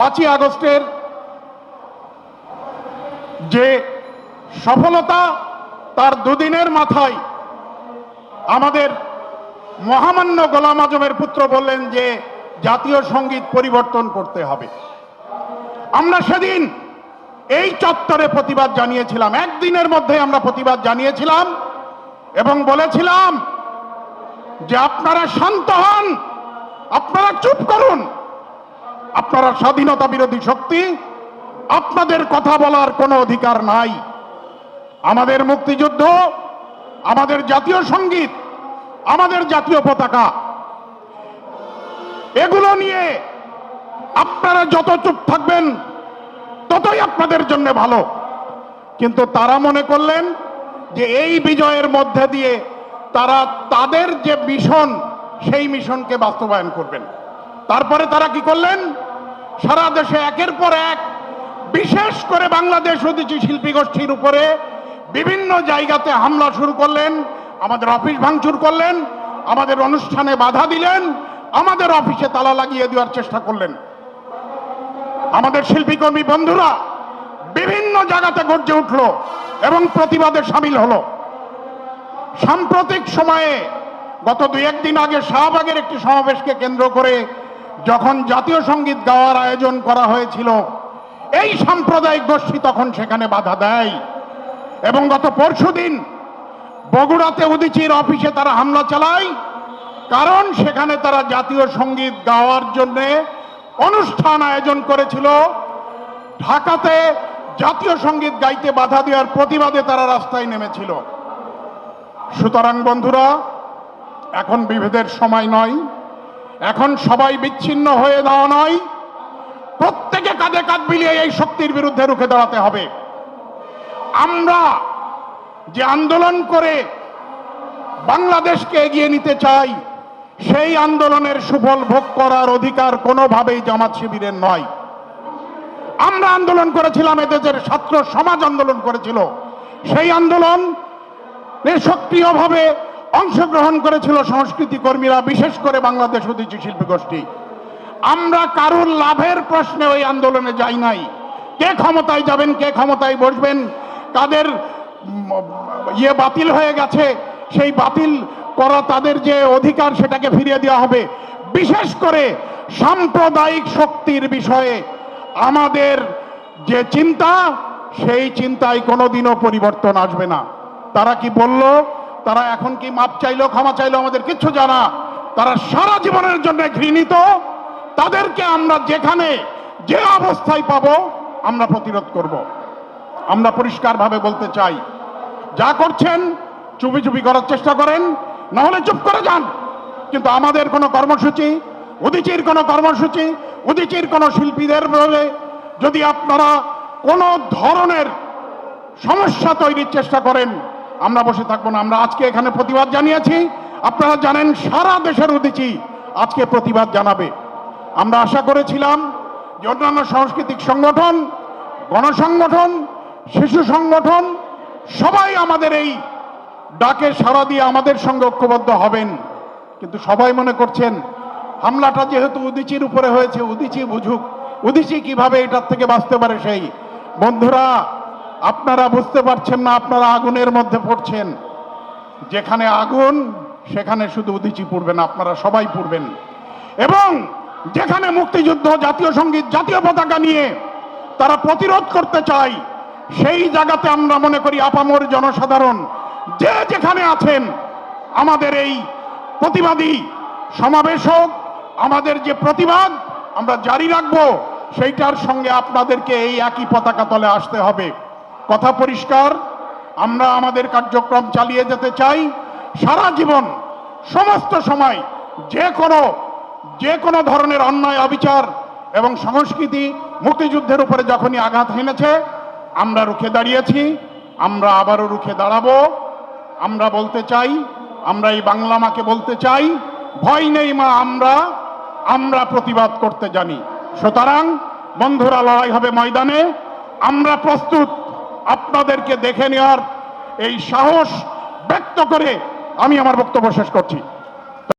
পাঁচই আগস্টের যে সফলতা, তার দুদিনের মাথায় আমাদের মহামান্য গোলাম আজমের পুত্র বললেন যে জাতীয় সংগীত পরিবর্তন করতে হবে। আমরা সেদিন এই চত্বরে প্রতিবাদ জানিয়েছিলাম। একদিনের মধ্যে আমরা প্রতিবাদ জানিয়েছিলাম এবং বলেছিলাম যে আপনারা শান্ত হন, আপনারা চুপ করুন। আপনারা স্বাধীনতা বিরোধী শক্তি, আপনাদের কথা বলার কোনো অধিকার নাই। আমাদের মুক্তিযুদ্ধ, আমাদের জাতীয় সংগীত, আমাদের জাতীয় পতাকা, এগুলো নিয়ে আপনারা যত চুপ থাকবেন, ততই আপনাদের জন্য ভালো। কিন্তু তারা মনে করলেন যে এই বিজয়ের মধ্যে দিয়ে তারা তাদের যে মিশন, সেই মিশনকে বাস্তবায়ন করবেন। তারপরে তারা কি করলেন? সারা দেশে একের পর এক, বিশেষ করে বাংলাদেশ অতিথি শিল্পী গোষ্ঠীর উপরে বিভিন্ন জায়গাতে হামলা শুরু করলেন, আমাদের অফিস ভাঙচুর করলেন, আমাদের অনুষ্ঠানে বাধা দিলেন, আমাদের অফিসে তালা লাগিয়ে দেওয়ার চেষ্টা করলেন। আমাদের শিল্পীকর্মী বন্ধুরা, বিভিন্ন জায়গাতে গর্জে উঠল এবং প্রতিবাদে সামিল হলো। সাম্প্রতিক সময়ে গত দুই একদিন আগে শাহবাগের একটি সমাবেশকে কেন্দ্র করে যখন জাতীয় সংগীত গাওয়ার আয়োজন করা হয়েছিল, এই সাম্প্রদায়িক গোষ্ঠী তখন সেখানে বাধা দেয়। এবং গত পরশুদিন বগুড়াতে উদিচির অফিসে তারা হামলা চালায়, কারণ সেখানে তারা জাতীয় সংগীত গাওয়ার জন্যে অনুষ্ঠান আয়োজন করেছিল। ঢাকাতে জাতীয় সংগীত গাইতে বাধা দেওয়ার প্রতিবাদে তারা রাস্তায় নেমেছিল। সুতরাং বন্ধুরা, এখন বিভেদের সময় নয়। এখন সবাই বিচ্ছিন্ন হয়ে দেওয়া নয়। প্রত্যেকে কাঁধে কাঁধ মিলিয়ে এই শক্তির বিরুদ্ধে রুখে দাঁড়াতে হবে। আমরা যে আন্দোলন করে বাংলাদেশকে এগিয়ে নিতে চাই, সেই আন্দোলনের সুফল ভোগ করার অধিকার কোনোভাবেই জামাত শিবিরের নয়। আমরা আন্দোলন করেছিলাম এদেশের ছাত্র সমাজ আন্দোলন করেছিল। সেই আন্দোলন সক্রিয়ভাবে অংশগ্রহণ করেছিল সংস্কৃতি কর্মীরা বিশেষ করে বাংলাদেশ অতিথি শিল্পী গোষ্ঠী। আমরা কারুর লাভের প্রশ্নে ওই আন্দোলনে যাই নাই। কে ক্ষমতায় যাবেন কে ক্ষমতায় বসবেন উম, ইয়ে বাতিল হয়ে গেছে সেই বাতিল করা তাদের যে অধিকার সেটাকে ফিরিয়ে দেওয়া হবে। বিশেষ করে সাম্প্রদায়িক শক্তির বিষয়ে আমাদের যে চিন্তা সেই চিন্তায় কোনোদিনও পরিবর্তন আসবে না। তারা কি বলল? তারা এখন কি মাপ চাইলো, ক্ষমা চাইলো আমাদের কিচ্ছু জানা। তারা সারা জীবনের জন্য ঘৃণিত। তাদেরকে আমরা যেখানে যে অবস্থায় পাব, আমরা প্রতিরোধ করব। আমরা পরিষ্কারভাবে বলতে চাই, যা করছেন, চুপি চুপি করার চেষ্টা করেন না হলে চুপ করে যান। কিন্তু আমাদের কোনো কর্মসূচি, উদিচির কোনো কর্মসূচি, উদিচির কোনো শিল্পীদের যদি আপনারা কোনো ধরনের সমস্যা তৈরির চেষ্টা করেন আমরা বসে থাকব না, আমরা আজকে এখানে প্রতিবাদ জানিয়েছি। আপনারা জানেন, সারা দেশের উদিচি আজকে প্রতিবাদ জানাবে। আমরা আশা করেছিলাম যে অন্যান্য সাংস্কৃতিক সংগঠন, গণসংগঠন, শিশু সংগঠন, সবাই আমাদের এই ডাকে সাড়া দিয়ে আমাদের সঙ্গে ঐক্যবদ্ধ হবেন। কিন্তু সবাই মনে করছেন, হামলাটা যেহেতু উদিচির উপরে হয়েছে, উদিচি বুঝুক, উদিচি কীভাবে এটার থেকে বাঁচতে পারে সেই। বন্ধুরা আপনারা বুঝতে পারছেন না, আপনারা আগুনের মধ্যে পড়ছেন। যেখানে আগুন, সেখানে শুধু উদিচি পড়বেন, আপনারা সবাই পড়বেন। এবং যেখানে মুক্তিযুদ্ধ, জাতীয় সংগীত, জাতীয় পতাকা নিয়ে তারা প্রতিরোধ করতে চায়, সেই জায়গাতে আমরা মনে করি আপামর জনসাধারণ, যে যেখানে আছেন, আমাদের এই প্রতিবাদী সমাবেশ হোক, আমাদের যে প্রতিবাদ আমরা জারি রাখব, সেইটার সঙ্গে আপনাদেরকে এই একই পতাকা তলে আসতে হবে। কথা পরিষ্কার, আমরা আমাদের কার্যক্রম চালিয়ে যেতে চাই। সারা জীবন, সমস্ত সময়, যে কোনো যে কোনো ধরনের অন্যায়, অবিচার এবং সংস্কৃতি মুক্তিযুদ্ধের উপরে যখনই আঘাত হেনেছে, আমরা রুখে দাঁড়িয়েছি, আমরা আবারও রুখে দাঁড়াবো। আমরা বলতে চাই, আমরা এই বাংলা মাকে বলতে চাই, ভয় নেই মা, আমরা আমরা প্রতিবাদ করতে জানি। সুতরাং, বন্ধুরা, লড়াই হবে ময়দানে, আমরা প্রস্তুত। আপনাদেরকে দেখে নেওয়ার এই সাহস ব্যক্ত করে আমি আমার বক্তব্য শেষ করছি।